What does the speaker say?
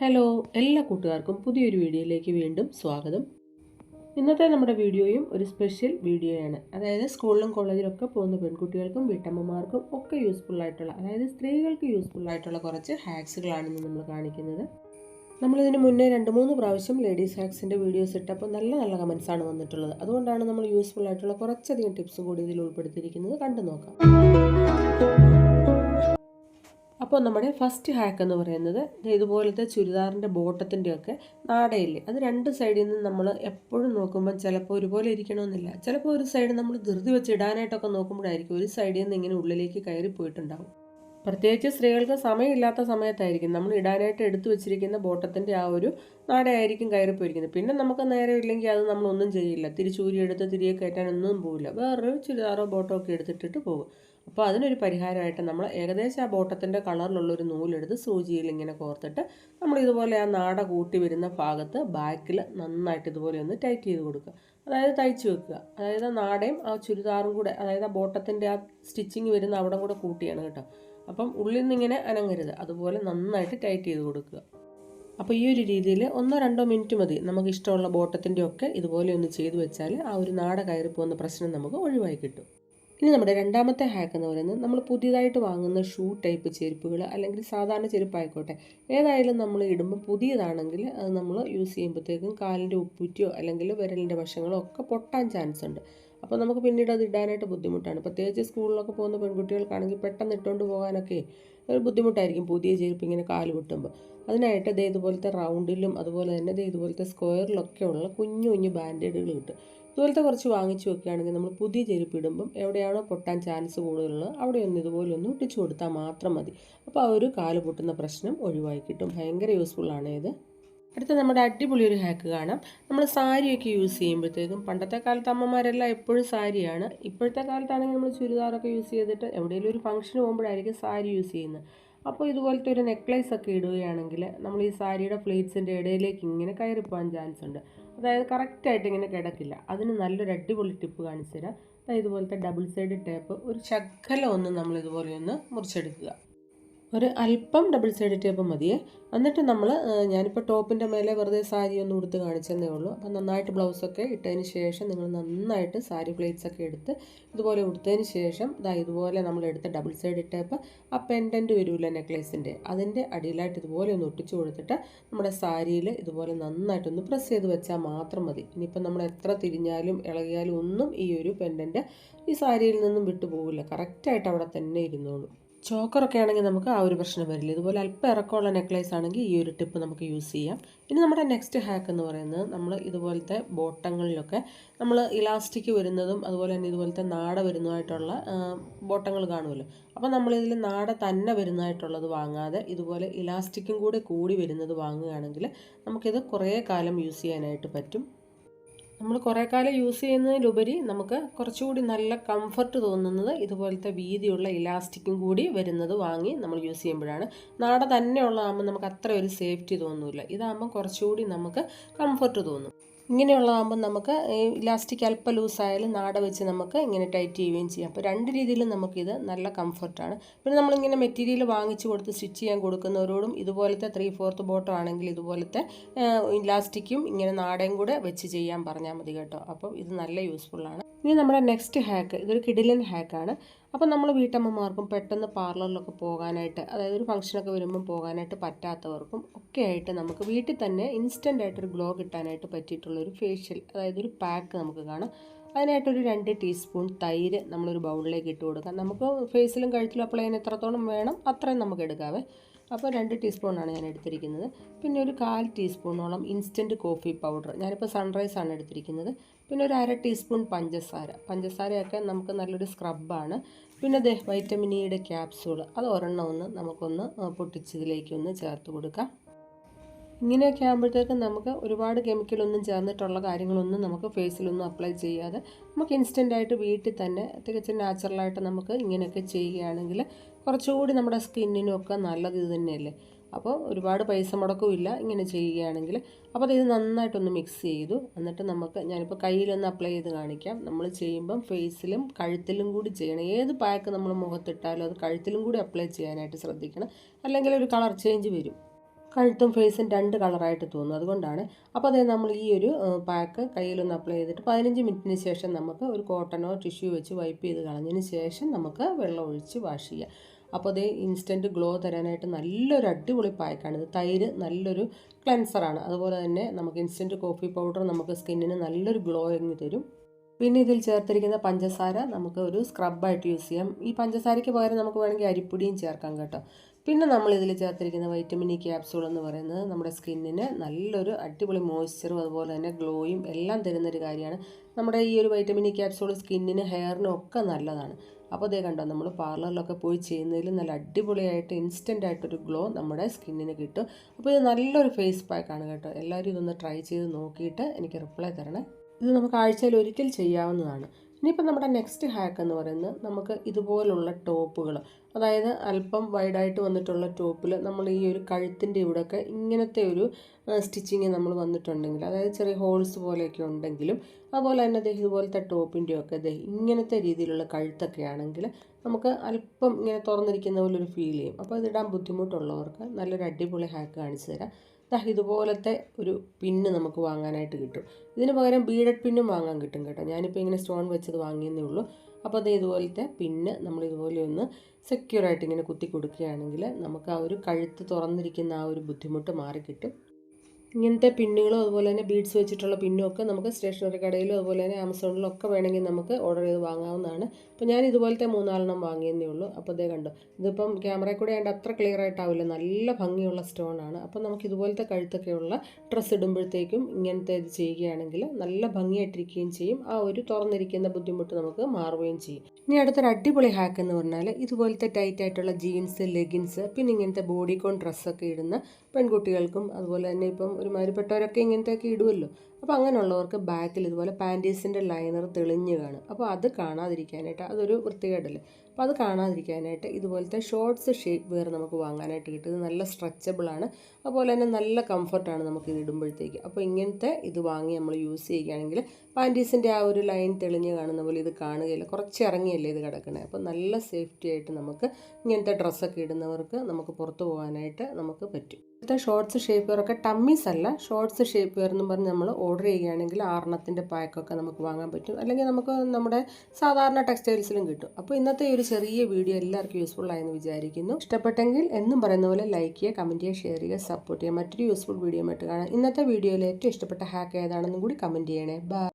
Hello എല്ലാ കൂട്ടുകാർക്കും പുതിയൊരു വീഡിയോയിലേക്ക് വീണ്ടും സ്വാഗതം. ഇന്നത്തെ നമ്മുടെ വീഡിയോയും ഒരു സ്പെഷ്യൽ വീഡിയോയാണ്. അതായത് സ്കൂളിലും കോളേജിലും ഒക്കെ പോകുന്ന പെൺകുട്ടികൾക്കും വീട്ടമ്മമാർക്കും ഒക്കെ യൂസ്ഫുൾ ആയിട്ടുള്ള അതായത് സ്ത്രീകൾക്ക് യൂസ്ഫുൾ ആയിട്ടുള്ള കുറച്ച് ഹാക്സുകളാണ് ഇന്ന് നമ്മൾ കാണിക്കുന്നത്. നമ്മളിതിന് മുന്നേ രണ്ട് മൂന്ന് പ്രാവശ്യം ലേഡീസ് ഹാക്സിന്റെ വീഡിയോസ് ഇട്ടപ്പോൾ നല്ല നല്ല കമൻസാണ് വന്നിട്ടുള്ളത്. അതുകൊണ്ടാണ് നമ്മൾ യൂസ്ഫുൾ ആയിട്ടുള്ള കുറച്ചധികം ടിപ്സ് കൂടി ഇതിൽ ഉൾപ്പെടുത്തിയിരിക്കുന്നത്. കണ്ടു നോക്കാം. അപ്പോൾ നമ്മുടെ ഫസ്റ്റ് ഹാക്ക് എന്ന് പറയുന്നത് ഇതുപോലത്തെ ചുരിദാറിന്റെ ബോട്ടത്തിന്റെയൊക്കെ നാടയില്ലേ? അത് രണ്ട് സൈഡിൽ നിന്ന് നമ്മൾ എപ്പോഴും നോക്കുമ്പോൾ ചിലപ്പോൾ ഒരുപോലെ ഇരിക്കണമെന്നില്ല. ചിലപ്പോൾ ഒരു സൈഡ് നമ്മൾ ധൃതി വെച്ച് ഇടാനായിട്ടൊക്കെ നോക്കുമ്പോഴായിരിക്കും ഒരു സൈഡിൽ നിന്ന് ഇങ്ങനെ ഉള്ളിലേക്ക് കയറി പോയിട്ടുണ്ടാവും. പ്രത്യേകിച്ച് സ്ത്രീകൾക്ക് സമയമില്ലാത്ത സമയത്തായിരിക്കും നമ്മൾ ഇടാനായിട്ട് എടുത്തു വെച്ചിരിക്കുന്ന ബോട്ടത്തിന്റെ ആ ഒരു നാടയായിരിക്കും കയറിപ്പോയിരിക്കുന്നത് പിന്നെ നമുക്ക് നേരെ ഇല്ലെങ്കിൽ അത് നമ്മളൊന്നും ചെയ്യില്ല. തിരിച്ചൂരി എടുത്ത് തിരികെ കയറ്റാനൊന്നും പോവില്ല. വേറൊരു ചുരിദാറോ ബോട്ടോ ഒക്കെ എടുത്തിട്ടിട്ട് പോകും. അപ്പോൾ അതിനൊരു പരിഹാരമായിട്ട് നമ്മൾ ഏകദേശം ആ ബോട്ടത്തിന്റെ കളറിലുള്ളൊരു നൂലെടുത്ത് സൂചിയിൽ ഇങ്ങനെ കോർത്തിട്ട് നമ്മൾ ഇതുപോലെ ആ നാട കൂട്ടി വരുന്ന ഭാഗത്ത് ബാക്കിൽ നന്നായിട്ട് ഇതുപോലെ ഒന്ന് ടൈറ്റ് ചെയ്ത് കൊടുക്കുക. അതായത് തയ്ച്ച് വെക്കുക. അതായത് നാടയും ആ ചുരിദാറും കൂടെ അതായത് ആ ബോട്ടത്തിന്റെ ആ സ്റ്റിച്ചിങ് വരുന്ന അവിടെ കൂടെ കൂട്ടിയാണ് കേട്ടോ. അപ്പം ഉള്ളിൽ നിന്നിങ്ങനെ അനങ്ങരുത്. അതുപോലെ നന്നായിട്ട് ടൈറ്റ് ചെയ്ത് കൊടുക്കുക. അപ്പോൾ ഈ ഒരു രീതിയിൽ ഒന്നോ രണ്ടോ മിനിറ്റ് മതി. നമുക്ക് ഇഷ്ടമുള്ള ബോട്ടത്തിന്റെ ഒക്കെ ഇതുപോലെ ഒന്ന് ചെയ്തു വെച്ചാൽ ആ ഒരു നാട കയറി പോകുന്ന പ്രശ്നം നമുക്ക് ഒഴിവായി കിട്ടും. ഇനി നമ്മുടെ രണ്ടാമത്തെ ഹാക്ക് എന്ന് പറയുന്നത് നമ്മൾ പുതിയതായിട്ട് വാങ്ങുന്ന ഷൂ ടൈപ്പ് ചെരുപ്പുകൾ അല്ലെങ്കിൽ സാധാരണ ചെരുപ്പായിക്കോട്ടെ. ഏതായാലും നമ്മൾ ഇടുമ്പോൾ പുതിയതാണെങ്കിൽ അത് നമ്മൾ യൂസ് ചെയ്യുമ്പോഴത്തേക്കും കാലിന്റെ ഉപ്പുറ്റിയോ അല്ലെങ്കിൽ വിരലിന്റെ വശങ്ങളോ ഒക്കെ പൊട്ടാൻ ചാൻസ് ഉണ്ട്. അപ്പോൾ നമുക്ക് പിന്നീട് അത് ഇടാനായിട്ട് ബുദ്ധിമുട്ടാണ്. പ്രത്യേകിച്ച് സ്കൂളിലൊക്കെ പോകുന്ന പെൺകുട്ടികൾക്കാണെങ്കിൽ പെട്ടെന്ന് ഇട്ടുകൊണ്ട് പോകാനൊക്കെ ഒരു ബുദ്ധിമുട്ടായിരിക്കും പുതിയ ചെരുപ്പ് ഇങ്ങനെ കാൽ പൊട്ടുമ്പോൾ. അതിനായിട്ട് ദേ ഇതുപോലത്തെ റൗണ്ടിലും അതുപോലെ തന്നെ ദേ ഇതുപോലത്തെ സ്ക്വയറിലൊക്കെ ഉള്ള കുഞ്ഞു കുഞ്ഞു ബാൻഡേഡുകൾ കിട്ടും ഇതുപോലത്തെ കുറച്ച് വാങ്ങിച്ചു വെക്കുകയാണെങ്കിൽ നമ്മൾ പുതിയ ചെരുപ്പ് ഇടുമ്പം എവിടെയാണോ പൊട്ടാൻ ചാൻസ് കൂടുതലുള്ളത് അവിടെ ഒന്ന് ഇതുപോലെ ഒന്ന് ഒട്ടിച്ചു കൊടുത്താൽ മാത്രം മതി. അപ്പോൾ ആ ഒരു കാൽ പൊട്ടുന്ന പ്രശ്നം ഒഴിവായി കിട്ടും. ഭയങ്കര യൂസ്ഫുള്ളാണ് ഇത്. അടുത്ത നമ്മുടെ അടിപൊളി ഒരു ഹാക്ക് കാണാം. നമ്മൾ സാരിയൊക്കെ യൂസ് ചെയ്യുമ്പോഴത്തേക്കും പണ്ടത്തെ കാലത്ത് അമ്മമാരെല്ലാം എപ്പോഴും സാരിയാണ്. ഇപ്പോഴത്തെ കാലത്താണെങ്കിൽ നമ്മൾ ചുരിദാറൊക്കെ യൂസ് ചെയ്തിട്ട് എവിടെയെങ്കിലും ഒരു ഫംഗ്ഷന് പോകുമ്പോഴായിരിക്കും സാരി യൂസ് ചെയ്യുന്നത്. അപ്പോൾ ഇതുപോലത്തെ ഒരു നെക്ലേസ് ഒക്കെ ഇടുകയാണെങ്കിൽ നമ്മൾ ഈ സാരിയുടെ പ്ലേറ്റ്സിന്റെ ഇടയിലേക്ക് ഇങ്ങനെ കയറിപ്പോകാൻ ചാൻസ് ഉണ്ട്. അതായത് കറക്റ്റായിട്ട് ഇങ്ങനെ കിടക്കില്ല. അതിന് നല്ലൊരു അടിപൊളി ടിപ്പ് കാണിച്ചു തരാം. ഇതുപോലത്തെ ഡബിൾ സൈഡ് ടേപ്പ് ഒരു ശകലം ഒന്ന് നമ്മൾ ഇതുപോലെ ഒന്ന് മുറിച്ചെടുക്കുക. ഒരു അല്പം ഡബിൾ സൈഡ് ടേപ്പ് മതിയേ. എന്നിട്ട് നമ്മൾ ഞാനിപ്പോൾ ടോപ്പിന്റെ മേലെ വെറുതെ സാരി ഒന്ന് ഉടുത്ത് കാണിച്ചതേ ഉള്ളൂ. അപ്പം നന്നായിട്ട് ബ്ലൗസൊക്കെ ഇട്ടതിന് ശേഷം നിങ്ങൾ നന്നായിട്ട് സാരി പ്ലേറ്റ്സ് ഒക്കെ എടുത്ത് ഇതുപോലെ ഉടുത്തതിന് ശേഷം ഇതാ ഇതുപോലെ നമ്മൾ എടുത്ത ഡബിൾ സൈഡ് ടേപ്പ് ആ പെൻഡന്റ് വരില്ല നെക്ലേസിന്റെ അതിന്റെ അടിയിലായിട്ട് ഇതുപോലെ ഒന്ന് ഒട്ടിച്ചു കൊടുത്തിട്ട് നമ്മുടെ സാരിയിൽ ഇതുപോലെ നന്നായിട്ടൊന്ന് പ്രസ് ചെയ്ത് വെച്ചാൽ മാത്രം മതി. ഇനിയിപ്പോൾ നമ്മൾ എത്ര തിരിഞ്ഞാലും ഇളകിയാലും ഒന്നും ഈ ഒരു പെൻഡന്റ് ഈ സാരിയിൽ നിന്നും വിട്ടുപോകില്ല കറക്റ്റായിട്ട് അവിടെ തന്നെ ഇരുന്നോളൂ. ചോക്കറൊക്കെ ആണെങ്കിൽ നമുക്ക് ആ ഒരു പ്രശ്നം വരില്ല. ഇതുപോലെ അല്പം ഇറക്കമുള്ള നെക്ലേസ് ആണെങ്കിൽ ഈ ഒരു ടിപ്പ് നമുക്ക് യൂസ് ചെയ്യാം. ഇനി നമ്മുടെ നെക്സ്റ്റ് ഹാക്ക് എന്ന് പറയുന്നത് നമ്മൾ ഇതുപോലത്തെ ബോട്ടങ്ങളിലൊക്കെ നമ്മൾ ഇലാസ്റ്റിക് വരുന്നതും അതുപോലെ തന്നെ ഇതുപോലത്തെ നാട വരുന്നതായിട്ടുള്ള ബോട്ടങ്ങൾ കാണുമല്ലോ. അപ്പോൾ നമ്മളിതിൽ നാട തന്നെ വരുന്നതായിട്ടുള്ളത് വാങ്ങാതെ ഇതുപോലെ ഇലാസ്റ്റിക്കും കൂടെ കൂടി വരുന്നത് വാങ്ങുകയാണെങ്കിൽ നമുക്കിത് കുറേ കാലം യൂസ് ചെയ്യാനായിട്ട് പറ്റും. നമ്മൾ കുറേ കാലം യൂസ് ചെയ്യുന്നതിലുപരി നമുക്ക് കുറച്ചുകൂടി നല്ല കംഫർട്ട് തോന്നുന്നത് ഇതുപോലത്തെ വീതിയുള്ള ഇലാസ്റ്റിക്കും കൂടി വരുന്നത് വാങ്ങി നമ്മൾ യൂസ് ചെയ്യുമ്പോഴാണ്. നാട തന്നെ തന്നെയുള്ളതാകുമ്പോൾ നമുക്ക് അത്ര ഒരു സേഫ്റ്റി തോന്നില്ല ഇതാകുമ്പോൾ കുറച്ചുകൂടി നമുക്ക് കംഫർട്ട് തോന്നും. ഇങ്ങനെയുള്ളതാകുമ്പോൾ നമുക്ക് ഈ ഇലാസ്റ്റിക് അല്പം ലൂസായാലും നാട വെച്ച് നമുക്ക് ഇങ്ങനെ ടൈറ്റ് ചെയ്യുകയും ചെയ്യാം. അപ്പോൾ രണ്ട് രീതിയിലും നമുക്കിത് നല്ല കംഫർട്ടാണ്. പിന്നെ നമ്മളിങ്ങനെ മെറ്റീരിയൽ വാങ്ങിച്ച് കൊടുത്ത് സ്റ്റിച്ച് ചെയ്യാൻ കൊടുക്കുന്നവരോടും ഇതുപോലത്തെ ത്രീ ഫോർത്ത് ബോട്ടം ആണെങ്കിൽ ഇതുപോലത്തെ ഇലാസ്റ്റിക്കും ഇങ്ങനെ നാടയും കൂടെ വെച്ച് ചെയ്യാൻ പറഞ്ഞാൽ മതി കേട്ടോ. അപ്പോൾ ഇത് നല്ല യൂസ്ഫുള്ളാണ്. ഇനി നമ്മുടെ നെക്സ്റ്റ് ഹാക്ക് ഇതൊരു കിഡിലൻ ഹാക്കാണ്. അപ്പോൾ നമ്മൾ വീട്ടമ്മമാർക്കും പെട്ടെന്ന് പാർലറിലൊക്കെ പോകാനായിട്ട് അതായത് ഒരു ഫംഗ്ഷനൊക്കെ വരുമ്പം പോകാനായിട്ട് പറ്റാത്തവർക്കും ഒക്കെ ആയിട്ട് നമുക്ക് വീട്ടിൽ തന്നെ ഇൻസ്റ്റന്റ് ആയിട്ടൊരു ഗ്ലോ കിട്ടാനായിട്ട് പറ്റിയിട്ടുള്ളൊരു ഫേഷ്യൽ അതായത് ഒരു പാക്ക് നമുക്ക് കാണാം. അതിനായിട്ടൊരു രണ്ട് ടീസ്പൂൺ തൈര് നമ്മളൊരു ബൗളിലേക്ക് ഇട്ട് കൊടുക്കാം. നമുക്ക് ഫേസിലും കഴുത്തിലും അപ്ലൈ ചെയ്യാൻ എത്രത്തോളം വേണം അത്രയും നമുക്ക് എടുക്കാവേ. അപ്പോൾ രണ്ട് ടീസ്പൂണാണ് ഞാൻ എടുത്തിരിക്കുന്നത്. പിന്നെ ഒരു കാൽ ടീസ്പൂണോളം ഇൻസ്റ്റന്റ് കോഫി പൗഡർ ഞാനിപ്പോൾ സൺറൈസാണ് എടുത്തിരിക്കുന്നത്. പിന്നെ ഒരു അര ടീസ്പൂൺ പഞ്ചസാര. പഞ്ചസാരയൊക്കെ നമുക്ക് നല്ലൊരു സ്ക്രബാണ് പിന്നെ ദേ വൈറ്റമിൻ ഇയുടെ ക്യാപ്സൂൾ അത് ഒരെണ്ണം ഒന്ന് നമുക്കൊന്ന് പൊട്ടിച്ചതിലേക്കൊന്ന് ചേർത്ത് കൊടുക്കാം. ഇങ്ങനെയൊക്കെ ആകുമ്പോഴത്തേക്കും നമുക്ക് ഒരുപാട് കെമിക്കലൊന്നും ചേർന്നിട്ടുള്ള കാര്യങ്ങളൊന്നും നമുക്ക് ഫേസിലൊന്നും അപ്ലൈ ചെയ്യാതെ നമുക്ക് ഇൻസ്റ്റന്റായിട്ട് വീട്ടിൽ തന്നെ തികച്ചും നാച്ചുറലായിട്ട് നമുക്ക് ഇങ്ങനെയൊക്കെ ചെയ്യുകയാണെങ്കിൽ കുറച്ചുകൂടി നമ്മുടെ സ്കിന്നിനൊക്കെ നല്ലത് ഇത് തന്നെയല്ലേ? അപ്പോൾ ഒരുപാട് പൈസ മുടക്കവും ഇല്ല ഇങ്ങനെ ചെയ്യുകയാണെങ്കിൽ. അപ്പോൾ ഇത് നന്നായിട്ടൊന്ന് മിക്സ് ചെയ്തു. എന്നിട്ട് നമുക്ക് ഞാനിപ്പോൾ കയ്യിലൊന്ന് അപ്ലൈ ചെയ്ത് കാണിക്കാം. നമ്മൾ ചെയ്യുമ്പം ഫേസിലും കഴുത്തിലും കൂടി ചെയ്യണം. ഏത് പാക്ക് നമ്മൾ മുഖത്തിട്ടാലും അത് കഴുത്തിലും കൂടി അപ്ലൈ ചെയ്യാനായിട്ട് ശ്രദ്ധിക്കണം. അല്ലെങ്കിൽ ഒരു കളർ ചേഞ്ച് വരും. കഴുത്തും ഫേസും രണ്ട് കളറായിട്ട് തോന്നും. അതുകൊണ്ടാണ്. അപ്പോൾ അതേ നമ്മൾ ഈ ഒരു പാക്ക് കയ്യിലൊന്ന് അപ്ലൈ ചെയ്തിട്ട് പതിനഞ്ച് മിനിറ്റിന് ശേഷം നമുക്ക് ഒരു കോട്ടനോ ടിഷ്യൂ വെച്ച് വൈപ്പ് ചെയ്ത് കളഞ്ഞതിന് ശേഷം നമുക്ക് വെള്ളം ഒഴിച്ച് വാഷ് ചെയ്യാം. അപ്പോൾ അത് ഇൻസ്റ്റന്റ് ഗ്ലോ തരാനായിട്ട് നല്ലൊരു അടിപൊളി പായ്ക്കാണ്. ഇത് തൈര് നല്ലൊരു ക്ലെൻസറാണ് അതുപോലെ തന്നെ നമുക്ക് ഇൻസ്റ്റന്റ് കോഫി പൗഡർ നമുക്ക് സ്കിന്നിന് നല്ലൊരു ഗ്ലോ ഗ്ലോയിങ് തരും. പിന്നെ ഇതിൽ ചേർത്തിരിക്കുന്ന പഞ്ചസാര നമുക്ക് ഒരു സ്ക്രബായിട്ട് യൂസ് ചെയ്യാം. ഈ പഞ്ചസാരയ്ക്ക് പകരം നമുക്ക് വേണമെങ്കിൽ അരിപ്പൊടിയും ചേർക്കാം കേട്ടോ. പിന്നെ നമ്മൾ ഇതിൽ ചേർത്തിരിക്കുന്ന വൈറ്റമിൻ ഇ ക്യാപ്സൂൾ എന്ന് പറയുന്നത് നമ്മുടെ സ്കിന്നിന് നല്ലൊരു അടിപൊളി മോയ്സ്ചറും അതുപോലെ തന്നെ ഗ്ലോയും എല്ലാം തരുന്നൊരു കാര്യമാണ്. നമ്മുടെ ഈ ഒരു വൈറ്റമിൻ ഇ ക്യാപ്സൂൾ സ്കിന്നിന് ഹെയറിനും ഒക്കെ നല്ലതാണ്. അപ്പോൾ അതേ കണ്ടോ നമ്മൾ പാർലറിലൊക്കെ പോയി ചെയ്യുന്നതിൽ നല്ല അടിപൊളിയായിട്ട് ഇൻസ്റ്റന്റ് ആയിട്ടൊരു ഗ്ലോ നമ്മുടെ സ്കിന്നിന് കിട്ടും. അപ്പോൾ ഇത് നല്ലൊരു ഫേസ് പാക്കാണ് കേട്ടോ. എല്ലാവരും ഇതൊന്ന് ട്രൈ ചെയ്ത് നോക്കിയിട്ട് എനിക്ക് റിപ്ലൈ തരണേ. ഇത് നമുക്ക് ആഴ്ചയിൽ ഒരിക്കൽ ചെയ്യാവുന്നതാണ്. ഇനിയിപ്പോൾ നമ്മുടെ നെക്സ്റ്റ് ഹാക്ക് എന്ന് പറയുന്നത് നമുക്ക് ഇതുപോലുള്ള ടോപ്പുകൾ അതായത് അല്പം വൈഡായിട്ട് വന്നിട്ടുള്ള ടോപ്പിൽ നമ്മൾ ഈ ഒരു കഴുത്തിന്റെ ഇവിടെയൊക്കെ ഇങ്ങനത്തെ ഒരു സ്റ്റിച്ചിങ് നമ്മൾ വന്നിട്ടുണ്ടെങ്കിൽ അതായത് ചെറിയ ഹോൾസ് പോലെയൊക്കെ ഉണ്ടെങ്കിലും അതുപോലെ തന്നെ അദ്ദേഹം ഇതുപോലത്തെ ടോപ്പിന്റെയൊക്കെ ദേ ഇങ്ങനത്തെ രീതിയിലുള്ള കഴുത്തൊക്കെ ആണെങ്കിൽ നമുക്ക് അല്പം ഇങ്ങനെ തുറന്നിരിക്കുന്ന പോലെ ഒരു ഫീൽ ചെയ്യും. അപ്പോൾ ഇതിടാൻ ബുദ്ധിമുട്ടുള്ളവർക്ക് നല്ലൊരു അടിപൊളി ഹാക്ക് കാണിച്ചു തരാം. ഇതുപോലത്തെ ഒരു പിന്ന് നമുക്ക് വാങ്ങാനായിട്ട് കിട്ടും. ഇതിന് പകരം ബീഡഡ് പിന്നും വാങ്ങാൻ കിട്ടും കേട്ടോ. ഞാനിപ്പോൾ ഇങ്ങനെ സ്റ്റോൺ വെച്ചത് വാങ്ങിയെന്നേ ഉള്ളൂ. അപ്പോൾ അത് ഇതുപോലത്തെ പിന്ന് നമ്മൾ ഇതുപോലെ ഒന്ന് സെക്യൂറായിട്ട് ഇങ്ങനെ കുത്തി കൊടുക്കുകയാണെങ്കിൽ നമുക്ക് ആ ഒരു കഴുത്ത് തുറന്നിരിക്കുന്ന ആ ഒരു ബുദ്ധിമുട്ട് മാറിക്കിട്ടും. ഇങ്ങനത്തെ പിന്നുകളും അതുപോലെ തന്നെ ബീഡ്സ് വെച്ചിട്ടുള്ള പിന്നും ഒക്കെ നമുക്ക് സ്റ്റേഷനറി കടയിലും അതുപോലെ തന്നെ ആമസോണിലും ഒക്കെ വേണമെങ്കിൽ നമുക്ക് ഓർഡർ ചെയ്ത് വാങ്ങാവുന്നതാണ്. അപ്പോൾ ഞാൻ ഇതുപോലത്തെ മൂന്നാലെണ്ണം വാങ്ങിയെന്നേ ഉള്ളൂ. അപ്പോൾ അതേ കണ്ടു ഇതിപ്പം ക്യാമറയിൽ കൂടെ ആയതുകൊണ്ട് അത്ര ക്ലിയർ ആയിട്ടാവില്ല. നല്ല ഭംഗിയുള്ള സ്റ്റോൺ ആണ്. അപ്പോൾ നമുക്ക് ഇതുപോലത്തെ കഴുത്തൊക്കെയുള്ള ഡ്രസ്സ് ഇടുമ്പോഴത്തേക്കും ഇങ്ങനത്തെ ഇത് ചെയ്യുകയാണെങ്കിൽ നല്ല ഭംഗിയായിട്ടിരിക്കുകയും ചെയ്യും. ആ ഒരു തുറന്നിരിക്കുന്ന ബുദ്ധിമുട്ട് നമുക്ക് മാറുകയും ചെയ്യും. ഇനി അടുത്തൊരു അടിപൊളി ഹാക്ക് എന്ന് പറഞ്ഞാൽ ഇതുപോലത്തെ ടൈറ്റ് ആയിട്ടുള്ള ജീൻസ് ലെഗിൻസ് പിന്നെ ഇങ്ങനത്തെ ബോഡി കോൺ ഡ്രസ്സൊക്കെ ഇടുന്ന പെൺകുട്ടികൾക്കും അതുപോലെ തന്നെ ഇപ്പം ഒരുമാതിരിപ്പെട്ടവരൊക്കെ ഇങ്ങനത്തെയൊക്കെ ഇടുമല്ലോ അപ്പോൾ അങ്ങനെയുള്ളവർക്ക് ബാക്കിൽ ഇതുപോലെ പാന്റീസിന്റെ ലൈനർ തെളിഞ്ഞ് കാണും. അപ്പോൾ അത് കാണാതിരിക്കാനായിട്ട് അതൊരു വൃത്തികേടല്ലേ? അപ്പോൾ അത് കാണാതിരിക്കാനായിട്ട് ഇതുപോലത്തെ ഷോർട്ട്സ് ഷേപ്പ് വേറെ നമുക്ക് വാങ്ങാനായിട്ട് കിട്ടും. നല്ല സ്ട്രെച്ചബിളാണ് അതുപോലെ തന്നെ നല്ല കംഫർട്ടാണ് നമുക്ക് ഇത് ഇടുമ്പോഴത്തേക്ക്. അപ്പോൾ ഇങ്ങനത്തെ ഇത് വാങ്ങി നമ്മൾ യൂസ് ചെയ്യുകയാണെങ്കിൽ പാന്റീസിന്റെ ആ ഒരു ലൈൻ തെളിഞ്ഞ് കാണുന്ന പോലെ ഇത് കാണുകയില്ല. കുറച്ച് ഇറങ്ങിയല്ലേ ഇത് കിടക്കണേ. അപ്പോൾ നല്ല സേഫ്റ്റി ആയിട്ട് നമുക്ക് ഇങ്ങനത്തെ ഡ്രസ്സൊക്കെ ഇടുന്നവർക്ക് നമുക്ക് പുറത്ത് പോകാനായിട്ട് നമുക്ക് പറ്റും. ഇപ്പോഴത്തെ ഷോർട്ട്സ് ഷേപ്പ് ഒക്കെ ടമ്മീസ് അല്ല. ഷോർട്ട്സ് ഷേപ്പ് വെയർ എന്ന് പറഞ്ഞ് നമ്മൾ ഓർഡർ ചെയ്യുകയാണെങ്കിൽ ആറെണ്ണത്തിന്റെ പാക്കൊക്കെ നമുക്ക് വാങ്ങാൻ പറ്റും. അല്ലെങ്കിൽ നമുക്ക് നമ്മുടെ സാധാരണ ടെക്സ്റ്റൈൽസിലും കിട്ടും. അപ്പോൾ ഇന്നത്തെ ഒരു ചെറിയ വീഡിയോ എല്ലാവർക്കും യൂസ്ഫുൾ ആയെന്ന് വിചാരിക്കുന്നു. ഇഷ്ടപ്പെട്ടെങ്കിൽ എന്നും പറയുന്ന പോലെ ലൈക്ക് ചെയ്യുക കമന്റ് ചെയ്യുക ഷെയർ ചെയ്യുക സപ്പോർട്ട് ചെയ്യുക. മറ്റൊരു യൂസ്ഫുൾ വീഡിയോ ആയിട്ട് കാണാം. ഇന്നത്തെ വീഡിയോയിൽ ഏറ്റവും ഇഷ്ടപ്പെട്ട ഹാക്ക് ഏതാണെന്നും കൂടി കമന്റ് ചെയ്യണേ. ബൈ